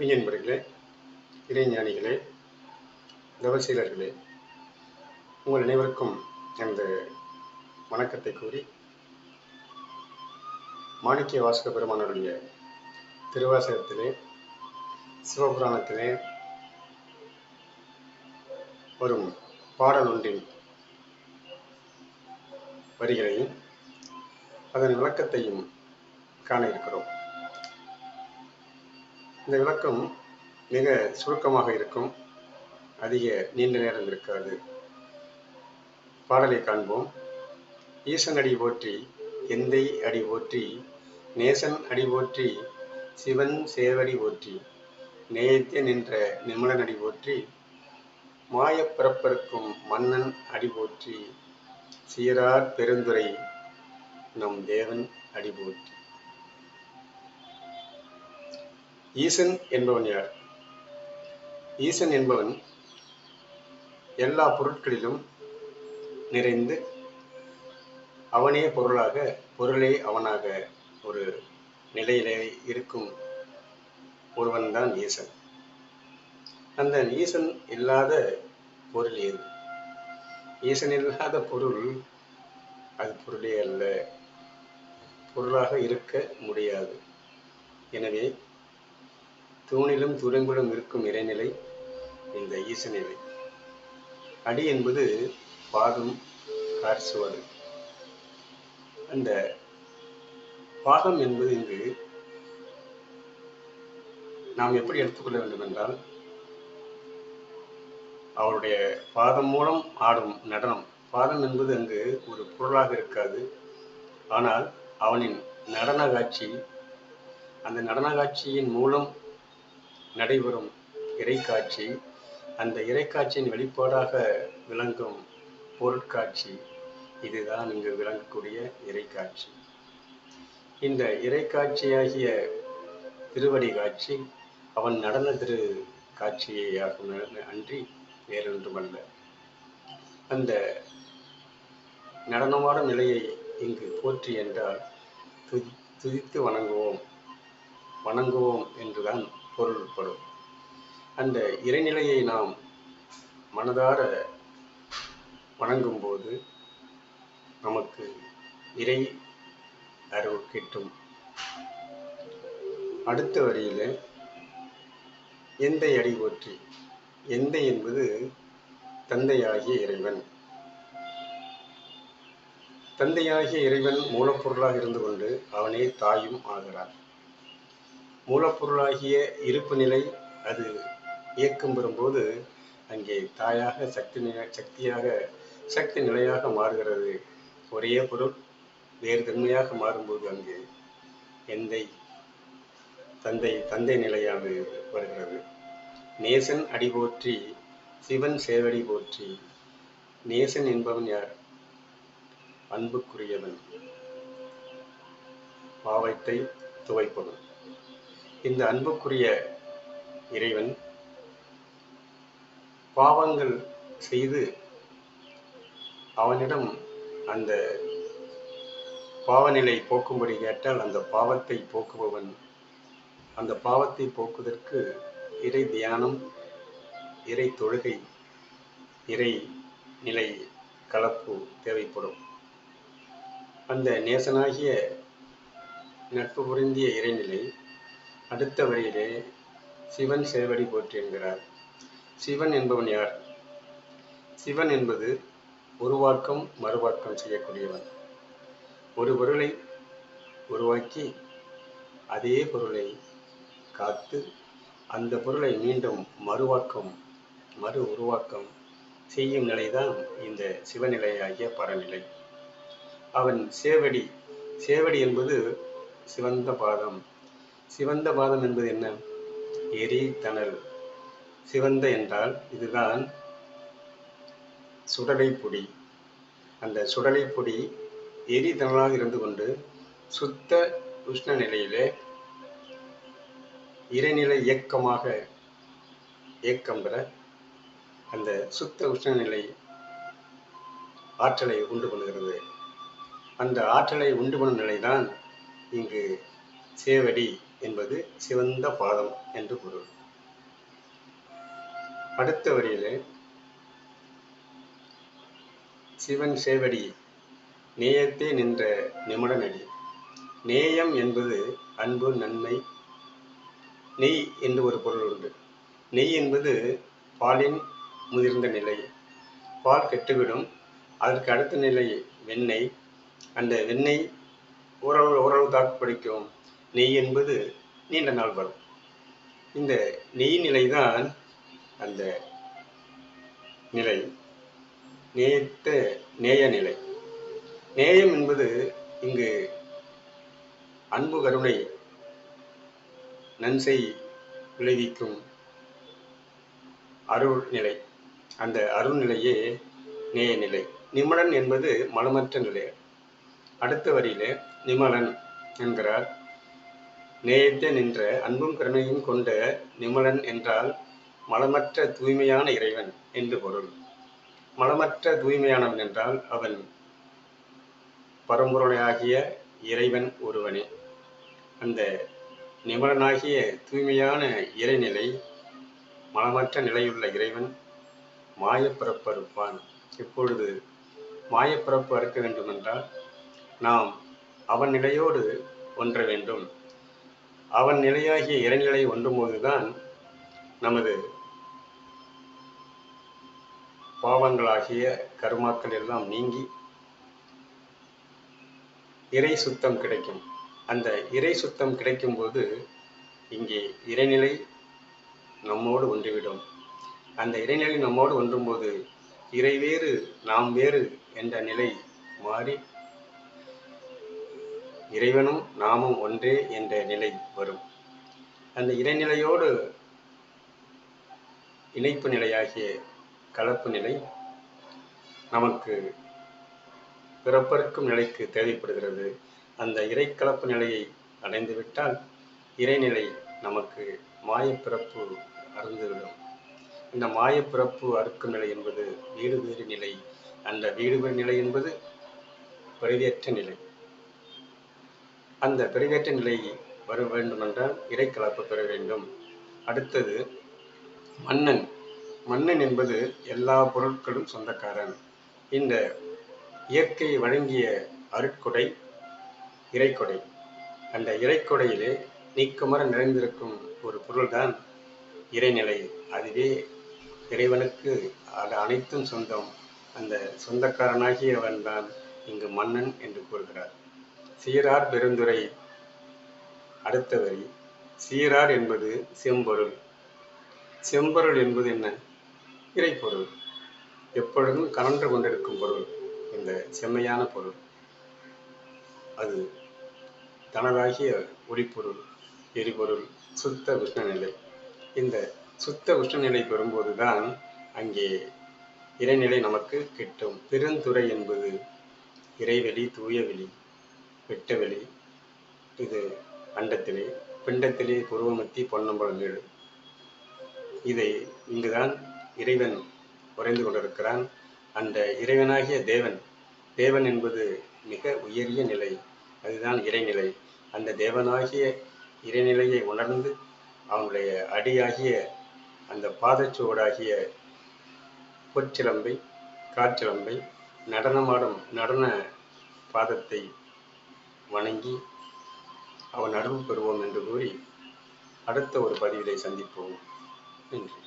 மெய்யன்பர்களே இறைஞானிகளே தவசீலர்களே உங்கள் அனைவருக்கும் எனது வணக்கத்தை கூறி மாணிக்க வாசக பெருமானுடைய திருவாசகத்திலே சிவபுராணத்திலே வரும் பாடல் ஒன்றின் வரிகளையும் அதன் விளக்கத்தையும் காண இருக்கிறோம். இந்த விளக்கம் மிக சுருக்கமாக இருக்கும். அதிக நீண்ட நேரம் இருக்காது. பாடலை காண்போம். ஈசன் அடி போற்றி எந்தை அடி போற்றி நேசன் அடி போற்றி சிவன் சேவடி போற்றி நேயத்தே நின்ற நிமலன் அடி போற்றி மாயப்பிறப்பிருக்கும் மன்னன் அடி போற்றி சீரார் பெருந்துரை நம் தேவன் அடி போற்றி. ஈசன் என்பவன் யார்? ஈசன் என்பவன் எல்லா பொருட்களிலும் நிறைந்து அவனே பொருளாக பொருளே அவனாக ஒரு நிலையிலே இருக்கும் ஒருவன்தான் ஈசன். அந்த ஈசன் இல்லாத பொருள் ஏது ஈசன் இல்லாத பொருள் அது பொருளே அல்ல. பொருளாக இருக்க முடியாது. எனவே தூணிலும் துரும்பிலும் இருக்கும் இறைநிலை இந்த ஈசநிலை அடி என்பது பாதம் கார்சுவது அந்த பாதம் என்பது இங்கு நாம் எப்படி எடுத்துக்கொள்ள வேண்டும் என்றால் அவருடைய பாதம் மூலம் ஆடும் நடனம். பாதம் என்பது அங்கு ஒரு பொருளாக இருக்காது. ஆனால் அவனின் நடன காட்சி அந்த நடன காட்சியின் மூலம் நடைபெறும் இறைக்காட்சி. அந்த இறைக்காட்சியின் வெளிப்பாடாக விளங்கும் பொருட்காட்சி. இதுதான் இங்கு விளங்கக்கூடிய இறைக்காட்சி. இந்த இறைக்காட்சியாகிய திருவடி காட்சி அவன் நடன திரு காட்சியை ஆகும் அன்றி வேறொன்றுமல்ல அந்த நடனமான நிலையை இங்கு போற்றி என்றால் துதி துதித்து வணங்குவோம். வணங்குவோம் என்றுதான் பொருள்படும். அந்த இறைநிலையை நாம் மனதார வணங்கும்போது நமக்கு இறை அருள் கிட்டும். அடுத்த வரியில எந்தை அடி போற்றி? எந்தை என்பது தந்தையாகிய இறைவன். தந்தையாகிய இறைவன் மூலப்பொருளாக இருந்து கொண்டு அவனே தாயும் ஆகிறார் மூலப்பொருளாகிய இருப்பு நிலை அது இயக்கம் பெறும்போது அங்கே தாயாக சக்தி சக்தியாக சக்தி நிலையாக மாறுகிறது. ஒரே பொருள் வேறு தன்மையாக மாறும்போது அங்கே எந்தை தந்தை தந்தை நிலையாக வருகிறது. நேசன் அடி போற்றி சிவன் சேவடி போற்றி நேசன் என்பவன் யார்? அன்புக்குரியவன். பாவத்தை துவைப்பவன். இந்த அன்புக்குரிய இறைவன் பாவங்கள் செய்து அவனிடம் அந்த பாவநிலை போக்கும்படி கேட்டால் அந்த பாவத்தை போக்குபவன். அந்த பாவத்தை போக்குவதற்கு இறை தியானம் இறை தொழுகை இறை நிலை கலப்பு தேவைப்படும். அந்த நேசனாகிய நட்பு புரிந்திய இறைநிலை அடுத்த வரியிலே சிவன் சேவடி போற்றி என்கிறார். சிவன் என்பவன் யார்? சிவன் என்பது உருவாக்கம் மறுவாக்கம் செய்யக்கூடியவன். ஒரு பொருளை உருவாக்கி அதே பொருளை காத்து அந்த பொருளை மீண்டும் மறுவாக்கம் மறு உருவாக்கம் செய்யும் நிலைதான் இந்த சிவநிலையாகிய பரநிலை. அவன் சேவடி சேவடி என்பது சிவந்த பாதம். சிவந்த பாதம் என்பது என்ன? எரி தணல். சிவந்த என்றால் இதுதான் சுடலை பொடி. அந்த சுடலை பொடி எரி தணலாக இருந்து கொண்டு சுத்த உஷ்ண நிலையிலே இறைநிலை இயக்கமாக இயக்கம் பெற அந்த சுத்த உஷ்ணநிலை ஆற்றலை உண்டு பண்ணுகிறது. அந்த ஆற்றலை உண்டு பண்ணும் நிலைதான் இங்கு சேவடி. என்பது சிவந்த பாதம் என்று பொருள். அடுத்த வரியிலே சிவன் சேவடி நேயத்தே நின்ற நிமிடனடி நேயம் என்பது அன்பு நன்மை நெய் என்று ஒரு பொருள் உண்டு. நெய் என்பது பாலின் முதிர்ந்த நிலை. பால் கெட்டுவிடும். அதற்கு அடுத்த நிலை வெண்ணெய். அந்த வெண்ணெய் ஓரளவு ஓரளவு தாக்கு பிடிக்கும் நெய் என்பது நீண்ட நாள் வரும். இந்த நெய் நிலைதான் அந்த நிலை நேயத்த நேய நிலை. நேயம் என்பது இங்கு அன்பு கருணை நன்செய் விளைவிக்கும் அருள் நிலை. அந்த அருள் நிலையே நேய நிலை. நிமலன் என்பது மலமற்ற நிலை. அடுத்த வரியிலே நிமலன் என்கிறார். நேயத்தே நின்ற அன்பும் கருணையும் கொண்ட நிமலன் என்றால் மலமற்ற தூய்மையான இறைவன் என்று பொருள். மலமற்ற தூய்மையானவன் என்றால் அவன் பரம்பொருளையாகிய இறைவன் ஒருவனே. அந்த நிமலனாகிய தூய்மையான இறைநிலை மலமற்ற நிலையுள்ள இறைவன் மாயப்பிறப்பு அறுப்பான். இப்பொழுது மாயப்பிறப்பு அறுக்க வேண்டுமென்றால் நாம் அவன் நிலையோடு ஒன்ற வேண்டும். அவன் நிலையாகிய இறைநிலை ஒன்றும்போதுதான் நமது பாவங்களாகிய கருமாக்கள் எல்லாம் நீங்கி இறை சுத்தம் கிடைக்கும். அந்த இறை சுத்தம் கிடைக்கும்போது இங்கே இறைநிலை நம்மோடு ஒன்றிவிடும். அந்த இறைநிலை நம்மோடு ஒன்றும்போது இறை வேறு நாம் வேறு என்ற நிலை மாறி இறைவனும் நாமும் ஒன்றே என்ற நிலை வரும். அந்த இறைநிலையோடு இணைப்பு நிலையாகிய கலப்பு நிலை நமக்கு பிறப்பறுக்கும் நிலைக்கு தேவைப்படுகிறது. அந்த இறைக்கலப்பு நிலையை அடைந்துவிட்டால் இறைநிலை நமக்கு மாயப்பிறப்பு அருந்துவிடும். இந்த மாயப்பிறப்பு அறுக்கும் நிலை என்பது வீடு வேறு நிலை. அந்த வீடு வேறு நிலை என்பது பிறவியற்ற நிலை. அந்த பெருகேற்ற நிலை வர வேண்டுமென்றால் இறைக்கலப்பு பெற வேண்டும். அடுத்தது மன்னன். மன்னன் என்பது எல்லா பொருட்களும் சொந்தக்காரன். இந்த இயற்கை வழங்கிய அருட்கொடை இறைக்கொடை அந்த இறைக்கொடையிலே நீக்கமர நிறைந்திருக்கும் ஒரு பொருள்தான் இறைநிலை. அதுவே இறைவனுக்கு அது அனைத்தும் சொந்தம். அந்த சொந்தக்காரனாகியவன் தான் இங்கு மன்னன் என்று கூறுகிறார். சீரார் பெருந்துரை அடுத்த வரி சீரார் என்பது செம்பொருள். செம்பொருள் என்பது என்ன? இறைப்பொருள். எப்பொழுதும் கலன்று கொண்டிருக்கும் பொருள் இந்த செம்மையான பொருள். அது தனதாகிய ஒளிப்பொருள் எரிபொருள் சுத்த உஷ்ணநிலை. இந்த சுத்த உஷ்ணநிலை பெறும்போது தான் அங்கே இறைநிலை நமக்கு கிட்டும். பெருந்துறை என்பது இறைவெளி தூயவெளி. வெட்டவெளி இது அண்டத்திலே பிண்டத்திலே புருவமத்தி பொன்னம்பலம் இதை இங்குதான் இறைவன் உறைந்து கொண்டிருக்கிறான். அந்த இறைவனாகிய தேவன் தேவன் என்பது மிக உயரிய நிலை அதுதான் இறைநிலை. அந்த தேவனாகிய இறைநிலையை உணர்ந்து அவனுடைய அடியாகிய அந்த பாதச்சுவடாகிய பொற்சிலம்பை காற்றிலம்பை நடனமாடும் நடன பாதத்தை வணங்கி அவன் அருள் பெறுவோம் என்று கூறி அடுத்த ஒரு பதிவிலை சந்திப்போம். நன்றி.